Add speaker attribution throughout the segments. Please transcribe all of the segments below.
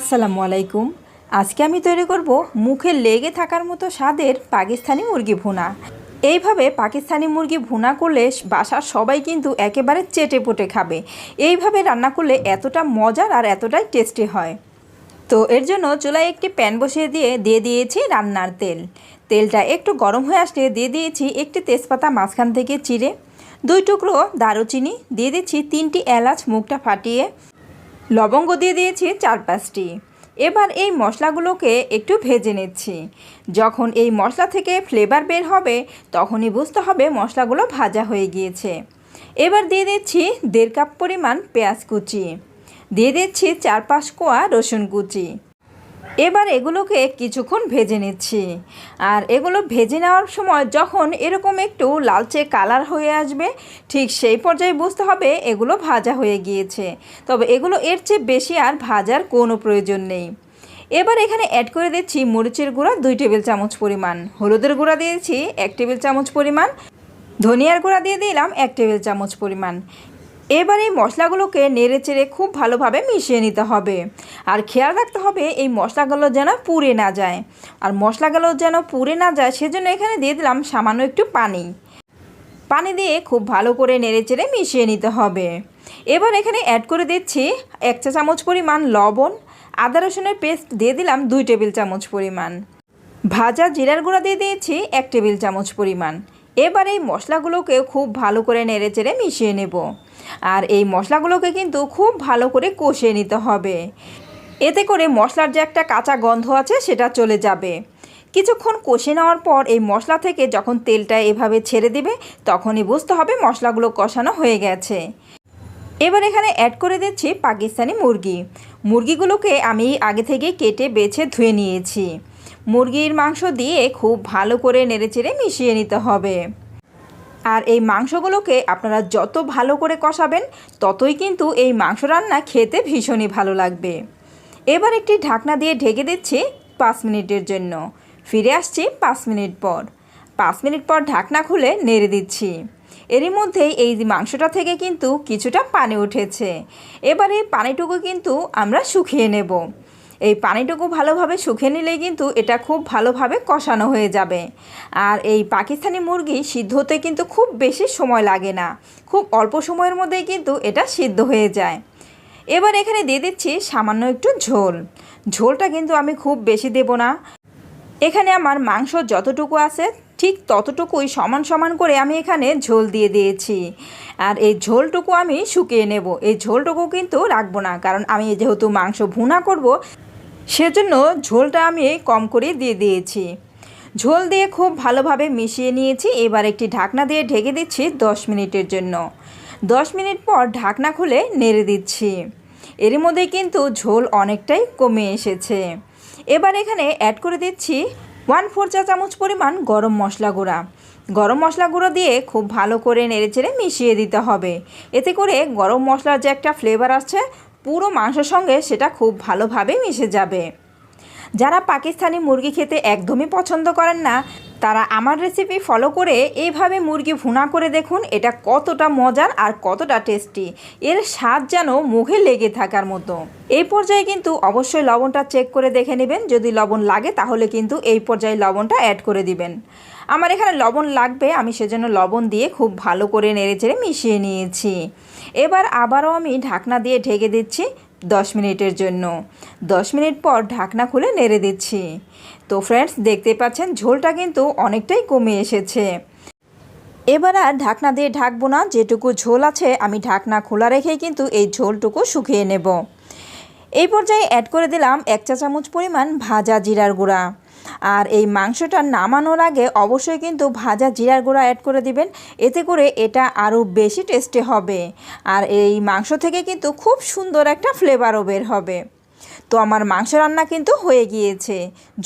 Speaker 1: আসসালামু আলাইকুম। আজকে আমি তৈরি করব মুখে লেগে থাকার মতো স্বাদের পাকিস্তানি মুরগি ভুনা। এইভাবে পাকিস্তানি মুরগি ভুনা করলে বাসার সবাই কিন্তু একেবারে চেটে পুটে খাবে। এইভাবে রান্না করলে এতটা মজার আর এতটাই টেস্টি হয়। তো এর জন্য চুলায় একটি প্যান বসিয়ে দিয়ে দিয়ে দিয়েছি রান্নার তেল। তেলটা একটু গরম হয়ে আসলে দিয়ে দিয়েছি একটি তেজপাতা মাঝখান থেকে চিড়ে। দুই টুকরো দারুচিনি, দিয়ে দিচ্ছি তিনটি এলাচ মুখটা ফাটিয়ে। লবঙ্গ দিয়ে দিয়েছি চার পাঁচটি। এবার এই মশলাগুলোকে একটু ভেজে নিচ্ছি। যখন এই মশলা থেকে ফ্লেভার বের হবে, তখনই বুঝতে হবে মশলাগুলো ভাজা হয়ে গিয়েছে। এবার দিয়ে দিচ্ছি দেড় কাপ পরিমাণ পেঁয়াজ কুচি। দিয়ে দিচ্ছি চার পাঁচ কোয়া রসুন কুচি। এবার এগুলোকে কিছুক্ষণ ভেজে নিচ্ছি। আর এগুলো ভেজে নেওয়ার সময় যখন এরকম একটু লালচে কালার হয়ে আসবে, ঠিক সেই পর্যায়ে বুঝতে হবে এগুলো ভাজা হয়ে গিয়েছে। তবে এগুলো এর চেয়ে বেশি আর ভাজার কোনো প্রয়োজন নেই। এবার এখানে অ্যাড করে দিচ্ছি মরিচের গুঁড়া দুই টেবিল চামচ পরিমাণ। হলুদের গুঁড়া দিয়েছি এক টেবিল চামচ পরিমাণ। ধনিয়ার গুঁড়া দিয়ে দিলাম এক টেবিল চামচ পরিমাণ। এবার এই মশলাগুলোকে নেড়ে চেড়ে খুব ভালোভাবে মিশিয়ে নিতে হবে। আর খেয়াল রাখতে হবে এই মশলাগুলো যেন পুড়ে না যায়। আর মশলাগুলো যেন পুড়ে না যায় সেজন্য এখানে দিয়ে দিলাম সামান্য একটু পানি। পানি দিয়ে খুব ভালো করে নেড়ে চেড়ে মিশিয়ে নিতে হবে। এবার এখানে অ্যাড করে দিচ্ছি এক চা চামচ পরিমাণ লবণ, আদা রসুনের পেস্ট দিয়ে দিলাম দুই টেবিল চামচ পরিমাণ। ভাজা জিরার গুঁড়া দিয়ে দিয়েছি এক টেবিল চামচ পরিমাণ। এবার এই মশলাগুলোকে খুব ভালো করে নেড়ে চেড়ে মিশিয়ে নেব। আর এই মশলাগুলোকে কিন্তু খুব ভালো করে কষিয়ে নিতে হবে। এতে করে মশলার যে একটা কাঁচা গন্ধ আছে সেটা চলে যাবে। কিছুক্ষণ কষে নেওয়ার পর এই মশলা থেকে যখন তেলটা এভাবে ছেড়ে দিবে, তখনই বুঝতে হবে মশলাগুলো কষানো হয়ে গেছে। এবার এখানে অ্যাড করে দিচ্ছি পাকিস্তানি মুরগি। মুরগিগুলোকে আমি আগে থেকে কেটে বেছে ধুয়ে নিয়েছি। মুরগির মাংস দিয়ে খুব ভালো করে নেড়েচেড়ে মিশিয়ে নিতে হবে। আর এই মাংসগুলোকে আপনারা যত ভালো করে কষাবেন, ততই কিন্তু এই মাংস রান্না খেতে ভীষণই ভালো লাগবে। এবার একটি ঢাকনা দিয়ে ঢেকে দিচ্ছি পাঁচ মিনিটের জন্য। ফিরে আসছি পাঁচ মিনিট পর। পাঁচ মিনিট পর ঢাকনা খুলে নেড়ে দিচ্ছি। এরই মধ্যেই এই মাংসটা থেকে কিন্তু কিছুটা পানি উঠেছে। এবার এই পানিটুকু কিন্তু আমরা শুকিয়ে নেব। এই পানিটুকু ভালোভাবে শুকিয়ে নিলেই কিন্তু এটা খুব ভালোভাবে কষানো হয়ে যাবে। আর এই পাকিস্তানি মুরগি সিদ্ধ হতে কিন্তু খুব বেশি সময় লাগে না। খুব অল্প সময়ের মধ্যেই কিন্তু এটা সিদ্ধ হয়ে যায়। এবার এখানে দিয়ে দিচ্ছি সামান্য একটু ঝোল। ঝোলটা কিন্তু আমি খুব বেশি দেব না। এখানে আমার মাংস যতটুকু আছে, ঠিক ততটুকুই সমান সমান করে আমি এখানে ঝোল দিয়ে দিয়েছি। আর এই ঝোলটুকু আমি শুকিয়ে নেব। এই ঝোলটুকু কিন্তু রাখব না, কারণ আমি যেহেতু মাংস ভুনা করব সেজন্য ঝোলটা আমি কম করে দিয়ে দিয়েছি। ঝোল দিয়ে খুব ভালোভাবে মিশিয়ে নিয়েছি। এবার একটি ঢাকনা দিয়ে ঢেকে দিচ্ছি দশ মিনিটের জন্য। দশ মিনিট পর ঢাকনা খুলে নেড়ে দিচ্ছি। এর মধ্যে কিন্তু ঝোল অনেকটাই কমে এসেছে। এবার এখানে অ্যাড করে দিচ্ছি ওয়ান ফোর চা চামচ পরিমাণ গরম মশলা গুঁড়া। গরম মশলা গুঁড়ো দিয়ে খুব ভালো করে নেড়েচেড়ে মিশিয়ে দিতে হবে। এতে করে গরম মশলার যে একটা ফ্লেভার আছে পুরো মাংসের সঙ্গে সেটা খুব ভালোভাবে মিশে যাবে। যারা পাকিস্তানি মুরগি খেতে একদমই পছন্দ করেন না তারা আমার রেসিপি ফলো করে এইভাবে মুরগি ভুনা করে দেখুন, এটা কতটা মজার আর কতটা টেস্টি এর স্বাদ যেন মুখে লেগে থাকার মতো। এই পর্যায়ে কিন্তু অবশ্যই লবণটা চেক করে দেখে নেবেন। যদি লবণ লাগে, তাহলে কিন্তু এই পর্যায়ে লবণটা অ্যাড করে দিবেন। আমার এখানে লবণ লাগবে, আমি সেজন্য লবণ দিয়ে খুব ভালো করে নেড়েচেড়ে মিশিয়ে নিয়েছি। এবার আবারও আমি ঢাকনা দিয়ে ঢেকে দিচ্ছি। দশ মিনিটের জন্য। দশ মিনিট পর ঢাকনা খুলে নেড়ে দিচ্ছি। তো ফ্রেন্ডস দেখতে পাচ্ছেন ঝোলটা কিন্তু অনেকটাই কমে এসেছে। এবার আর ঢাকনা দিয়ে ঢাকবো না, যেটুকু ঝোল আছে আমি ঢাকনা খোলা রেখেই কিন্তু এই ঝোলটুকু শুকিয়ে নেব। এই পর্যায়ে অ্যাড করে দিলাম এক চা চামচ পরিমাণ ভাজা জিরার গুঁড়া। আর এই মাংসটা নামানোর আগে অবশ্যই কিন্তু ভাজা জিরার গুঁড়া অ্যাড করে দিবেন। এতে করে এটা আরও বেশি টেস্টে হবে। আর এই মাংস থেকে কিন্তু খুব সুন্দর একটা ফ্লেভারও বের হবে। তো আমার মাংস রান্না কিন্তু হয়ে গিয়েছে।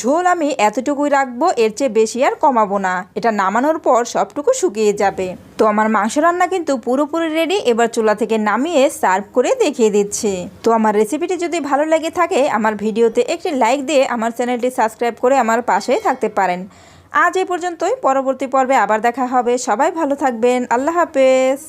Speaker 1: ঝোল আমি এতটুকুই রাখব, এর চেয়ে বেশি আর কমাবো না। এটা নামানোর পর সবটুকু শুকিয়ে যাবে। তো আমার মাংস রান্না কিন্তু পুরোপুরি রেডি এবার চুলা থেকে নামিয়ে সার্ভ করে দেখিয়ে দিচ্ছি। তো আমার রেসিপিটি যদি ভালো লেগে থাকে, আমার ভিডিওতে একটি লাইক দিয়ে আমার চ্যানেলটি সাবস্ক্রাইব করে আমার পাশেই থাকতে পারেন। আজ এই পর্যন্তই, পরবর্তী পর্বে আবার দেখা হবে। সবাই ভালো থাকবেন। আল্লাহ হাফেজ।